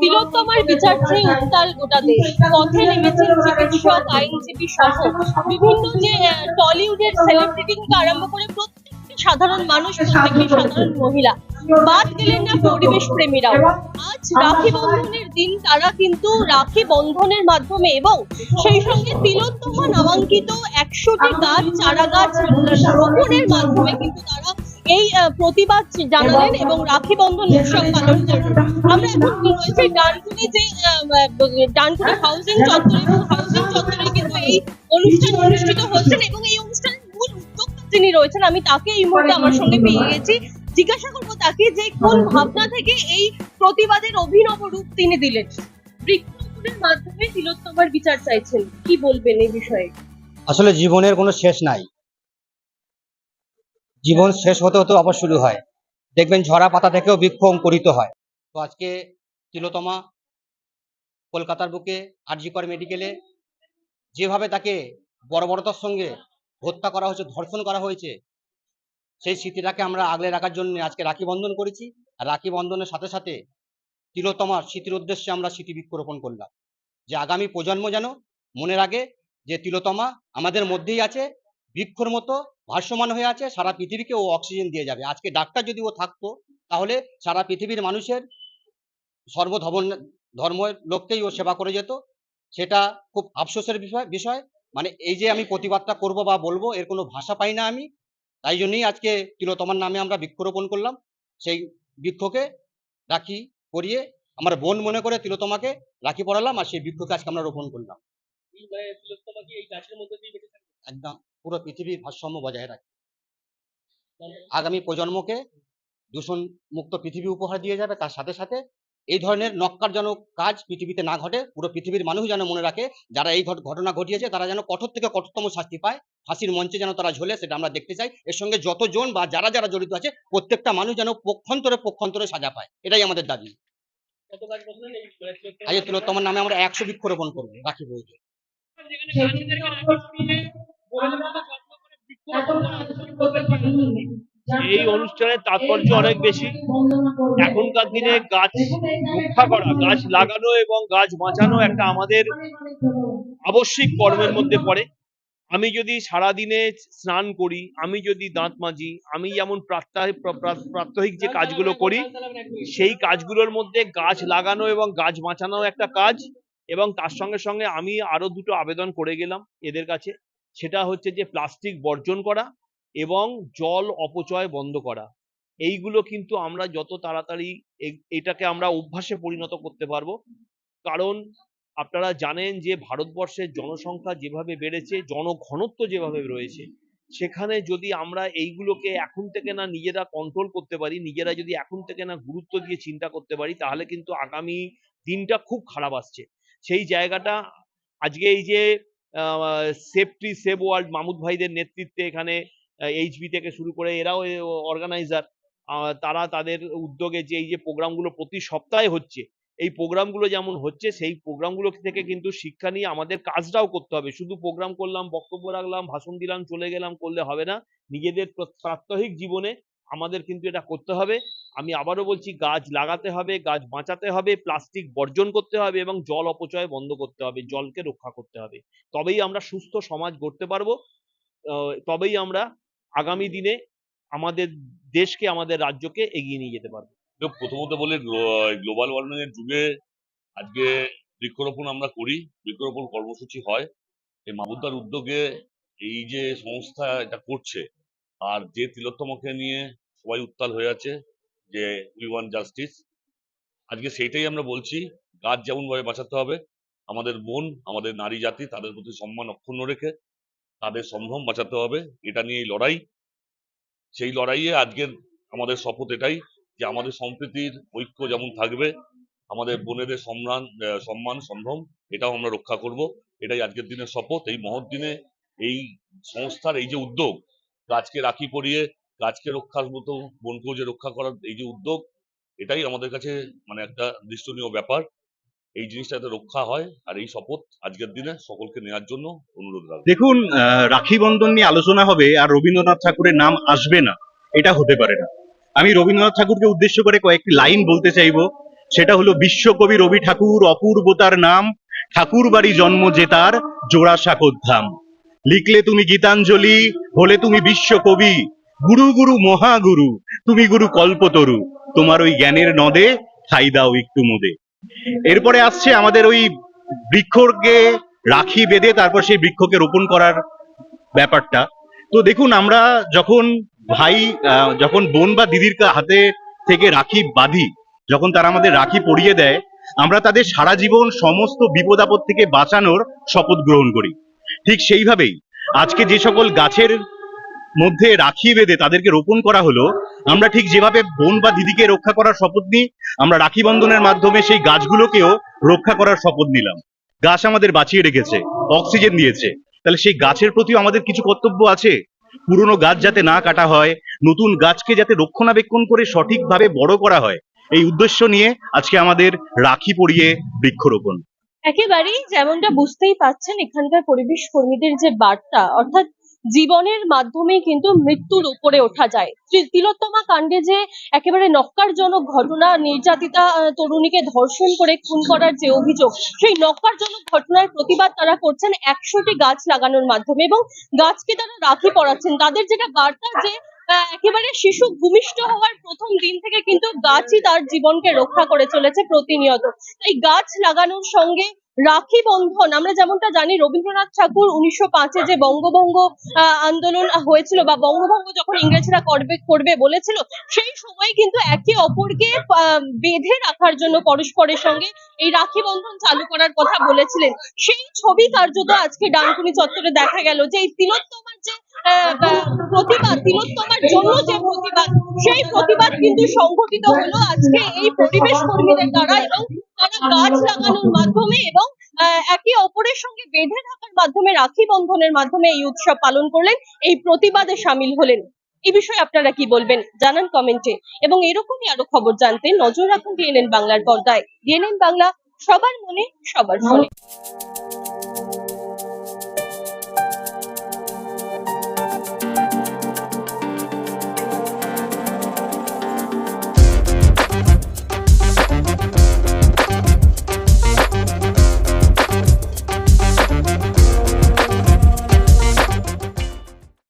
তিলোত্তমার বিচার চেয়ে উত্তাল গোটা দেশ পথে নেমেছেন চিকিৎসক, আইনজীবী সহ বিভিন্ন যে টলিউডের সেলিব্রিটি থেকে আরম্ভ করে প্রত্যেকটি সাধারণ মানুষ প্রত্যেকটি সাধারণ মহিলা। বাদ গেলেন না পরিবেশ প্রেমীরাও। আজ রাখি বন্ধনের দিন তারা কিন্তু রাখি বন্ধনের মাধ্যমে এবং সেই সঙ্গে তিলোত্তমা নামাঙ্কিত একশোটি গাছ চারা গাছ রোপণের মাধ্যমে কিন্তু তারা এই আহ, প্রতিবাদ জানালেন এবং রাখি বন্ধন উৎসব পালন করলেন। আমরা এখন রয়েছে? ডানকুনি যে ডানকুনি হাউজিং চত্বরে এবং হাউজিং চত্বরে কিন্তু এই অনুষ্ঠান অনুষ্ঠিত হচ্ছেন এবং এই অনুষ্ঠানের মূল উদ্যোক্তা যিনি রয়েছেন আমি তাকে এই মুহূর্তে আমার সঙ্গে পেয়ে গেছি জিজ্ঞাসা করব তাকে যে কোন ভাবনা থেকে এই প্রতিবাদের অভিনব রূপ তিনি দিলেন। বৃক্ষরোপণের মাধ্যমে তিলোত্তমার বিচার চাইছেন। কি বলবেন এই বিষয়ে? আসলে জীবনের কোনো শেষ নাই। জীবন শেষ হতে হতে আবার শুরু হয়। দেখবেন ঝরা পাতা থেকেও বৃক্ষ অঙ্কুরিত হয়। তো আজকে তিলোতমা কলকাতার বুকে আরজিকর মেডিকেলে যেভাবে তাকে বর্বরতার সঙ্গে হত্যা করা হয়েছে, ধর্ষণ করা হয়েছে, সেই স্মৃতিটাকে আমরা আগলে রাখার জন্য আজকে রাখি বন্ধন করেছি। আর রাখি বন্ধনের সাথে সাথে তিলোতমার স্মৃতির উদ্দেশ্যে আমরা স্মৃতি বৃক্ষরোপণ করলাম। যে আগামী প্রজন্ম যেন মনে রাখে যে তিলোতমা আমাদের মধ্যেই আছে বৃক্ষর মতো ভাসমান হয়ে আছে সারা পৃথিবীকে ও অক্সিজেন দিয়ে যাবে। আজকে ডাক্তার যদি ও থাকতো তাহলে সারা পৃথিবীর মানুষের সর্বধর্ম ধর্মের লোককেই ও সেবা করে যেত। সেটা খুব আফসোসের বিষয় বিষয়। মানে এই যে আমি প্রতিবাদটা করব বা বলব এর কোনো ভাষা পাই না আমি। তাই জন্যই আজকে তিলোতমার নামে আমরা বৃক্ষরোপণ করলাম। সেই বৃক্ষকে রাখি করিয়ে আমার বোন মনে করে তিলোতমাকে রাখি পড়ালাম আর সেই বৃক্ষকে আজকে আমরা রোপণ করলাম। একদম। পুরো পৃথিবীর ভারসাম্য বজায় রাখে। আগামী প্রজন্মকে দূষণ মুক্ত পৃথিবী উপহার দিয়ে যাবে। তার সাথে সাথে এই ধরনের নক্কারজনক কাজ পৃথিবীতে না ঘটে পুরো পৃথিবীর মানুষ যেন মনে রাখে যারা এই ঘটনা ঘটিয়েছে তারা যেন কঠোর থেকে কঠোরতম শাস্তি পায়। ফাঁসির মঞ্চে যেন তারা ঝোলে সেটা আমরা দেখতে চাই। এর সঙ্গে যতজন বা যারা যারা জড়িত আছে প্রত্যেকটা মানুষ যেন পক্ষান্তরে পক্ষান্তরে সাজা পায়। এটাই আমাদের দাবি। আজ তিলোত্তমার নামে আমরা একশো বৃক্ষরোপণ করব রাখি বইতে। এই অনুষ্ঠানের তাৎপর্য অনেক বেশি। এখনকার দিনে গাছ রক্ষা করা, গাছ লাগানো এবং গাছ বাঁচানো একটা আমাদের আবশ্যিক কর্মের মধ্যে পড়ে। আমি যদি সারাদিনে স্নান করি, আমি যদি দাঁত মাজি, আমি যেমন প্রাত্যহিক প্রাত্যহিক যে কাজগুলো করি, সেই কাজগুলোর মধ্যে গাছ লাগানো এবং গাছ বাঁচানো একটা কাজ এবং তার সঙ্গে সঙ্গে আমি আরও দুটো আবেদন করে গেলাম এদের কাছে। সেটা হচ্ছে যে প্লাস্টিক বর্জন করা এবং জল অপচয় বন্ধ করা। এইগুলো কিন্তু আমরা যত তাড়াতাড়ি এটাকে আমরা অভ্যাসে পরিণত করতে পারব। কারণ আপনারা জানেন যে ভারতবর্ষের জনসংখ্যা যেভাবে বেড়েছে, জনঘনত্ব যেভাবে রয়েছে, সেখানে যদি আমরা এইগুলোকে এখন থেকে না নিজেরা কন্ট্রোল করতে পারি, নিজেরা যদি এখন থেকে না গুরুত্ব দিয়ে চিন্তা করতে পারি, তাহলে কিন্তু আগামী দিনটা খুব খারাপ আসছে। সেই জায়গাটা আজকে এই যে সেফটি সেভ ওয়ার্ল্ড মামুদ ভাইদের নেতৃত্বে এখানে এইচবি থেকে শুরু করে এরাও অর্গানাইজার তারা তাদের উদ্যোগে যে এই যে প্রোগ্রামগুলো প্রতি সপ্তাহে হচ্ছে, এই প্রোগ্রামগুলো যেমন হচ্ছে, সেই প্রোগ্রামগুলো থেকে কিন্তু শিক্ষা নিয়ে আমাদের কাজটাও করতে হবে। শুধু প্রোগ্রাম করলাম, বক্তব্য রাখলাম, ভাষণ দিলাম, চলে গেলাম, করলে হবে না। নিজেদের প্র- প্রাত্যহিক জীবনে আমাদের কিন্তু এটা করতে হবে। আমি আবারও বলছি, গাছ লাগাতে হবে, গাছ বাঁচাতে হবে, প্লাস্টিক বর্জন করতে হবে এবং জল অপচয় বন্ধ করতে হবে, জলকে রক্ষা করতে হবে। তবেই আমরা সুস্থ সমাজ গড়তে পারব। তবেই আমরা আগামী দিনে আমাদের দেশকে, আমাদের রাজ্যকে এগিয়ে নিয়ে যেতে পারব। প্রথমত বলে গ্লোবাল ওয়ার্মিং এর যুগে আজকে বৃক্ষরোপণ আমরা করি। বৃক্ষরোপণ কর্মসূচি হয়। এই মাবুদ্দার উদ্যোগে এই যে সংস্থা এটা করছে আর যে তিলোত্তমাকে নিয়ে সবাই উত্তাল হয়ে আছে, যে উই ওয়ান জাস্টিস, আজকে সেইটাই আমরা বলছি, গাছ যেমন ভাবে বাঁচাতে হবে, আমাদের বোন, আমাদের নারী জাতি, তাদের প্রতি সম্মান অক্ষুণ্ণ রেখে তাদের সম্ভ্রম বাঁচাতে হবে, এটা নিয়ে লড়াই। সেই লড়াইয়ে আজকের আমাদের শপথ এটাই যে আমাদের সম্প্রীতির ঐক্য যেমন থাকবে, আমাদের বোনেদের সম্মান সম্মান, সম্ভ্রম, এটাও আমরা রক্ষা করব। এটাই আজকের দিনের শপথ, এই মহৎ দিনে এই সংস্থার এই যে উদ্যোগ গাছকে রাখি পরিয়ে, গাছকে রক্ষার মতো বনকেও যে রক্ষা করার এই যে উদ্যোগ, এটাই আমাদের কাছে মানে একটা দৃষ্টনীয় ব্যাপার। এই জিনিসটা যাতে রক্ষা হয় আর এই শপথ আজকের দিনে সকলকে নেওয়ার জন্য অনুরোধ রাখব। দেখুন রাখি বন্ধন নিয়ে আলোচনা হবে আর রবীন্দ্রনাথ ঠাকুরের নাম আসবে না, এটা হতে পারে না। আমি রবীন্দ্রনাথ ঠাকুরকে উদ্দেশ্য করে কয়েকটি লাইন বলতে চাইব। সেটা হলো, বিশ্বকবি রবি ঠাকুর অপূর্বতার নাম ঠাকুর বাড়ি জন্ম যে জোড়া জোড়াসাঁকোর ধাম। লিখলে তুমি গীতাঞ্জলি, হলে তুমি বিশ্বকবি। গুরু গুরু, মহাগুরু, তুমি গুরু কল্পতরু। তোমার ওই জ্ঞানের নদে খাই দাও একটু মোদে। এরপরে আসছে আমাদের ওই বৃক্ষকে রাখি বেঁধে তারপর সেই বৃক্ষকে রোপণ করার ব্যাপারটা। তো দেখুন, আমরা যখন ভাই যখন বোন বা দিদির হাতে থেকে রাখি বাঁধি, যখন তারা আমাদের রাখি পরিয়ে দেয়, আমরা তাদের সারা জীবন সমস্ত বিপদ আপদ থেকে বাঁচানোর শপথ গ্রহণ করি। ঠিক সেইভাবেই আজকে যে সকল গাছের মধ্যে রাখি বেঁধে তাদেরকে রোপণ করা হলো, আমরা ঠিক যেভাবে বোন বা দিদিকে রক্ষা করার শপথ নিই, আমরা রাখি বন্ধনের মাধ্যমে সেই গাছগুলোকেও রক্ষা করার শপথ নিলাম। গাছ আমাদের বাঁচিয়ে রেখেছে, অক্সিজেন দিয়েছে। তাহলে সেই গাছের প্রতিও আমাদের কিছু কর্তব্য আছে? পুরনো গাছ যাতে না কাটা হয়, নতুন গাছকে যাতে রক্ষণাবেক্ষণ করে সঠিকভাবে বড় করা হয়, এই উদ্দেশ্য নিয়ে আজকে আমাদের রাখি পরিয়ে বৃক্ষরোপণ। একেবারেই যেমনটা বুঝতেই পাচ্ছেন, এখানকার পরিবেশ কর্মীদের যে বার্তা, অর্থাৎ জীবনের মাধ্যমে কিন্তু মৃত্যুর উপরে ওঠা যায়। তিলোত্তমা কাণ্ডে যে একেবারে নক্কারজনক ঘটনা, নির্যাতিতা তরুণীকে ধর্ষণ করে খুন করার যে অভিযোগ, সেই নক্কারজনক ঘটনার প্রতিবাদ তারা করছেন একশোটি গাছ লাগানোর মাধ্যমে এবং গাছকে তারা রাখি পড়াচ্ছেন তাদের যেটা বার্তা যে একেবারে শিশু ভূমিষ্ঠ হওয়ার প্রথম দিন থেকে কিন্তু গাছই তার জীবনকে রক্ষা করে চলেছে প্রতিনিয়ত। এই গাছ লাগানোর সঙ্গে রাখি বন্ধন। আমরা যেমনটা জানি, রবীন্দ্রনাথ ঠাকুর উনিশশো পাঁচে যে বঙ্গভঙ্গ আন্দোলন হয়েছিল বা বঙ্গভঙ্গ যখন ইংরেজরা করবে করবে বলেছিল, সেই সময় কিন্তু একে অপরকে বেঁধে রাখার জন্য পরস্পরের সঙ্গে এই রাখি বন্ধন চালু করার কথা বলেছিলেন। সেই ছবি কার্যত আজকে ডানকুনি চত্বরে দেখা গেল যে এই তিলোত্তমার যে প্রতিবাদ, তিলোত্তমার জন্য যে প্রতিবাদ, সেই প্রতিবাদ কিন্তু সংঘটিত হলো আজকে এই পরিবেশ কর্মীদের দ্বারা এবং তারা গাছ লাগানোর মাধ্যমে এবং একে অপরের সঙ্গে বেঁধে থাকার মাধ্যমে রাখি বন্ধনের মাধ্যমে এই উৎসব পালন করলেন এই প্রতিবাদে সামিল হলেন। এই বিষয়ে আপনারা কি বলবেন? জানান কমেন্টে। এবং এরকমই আরও খবর জানতে নজর রাখুন ডিএনএন বাংলার পর্দায়। ডিএনএন বাংলা সবার মনে সবার ফোনে।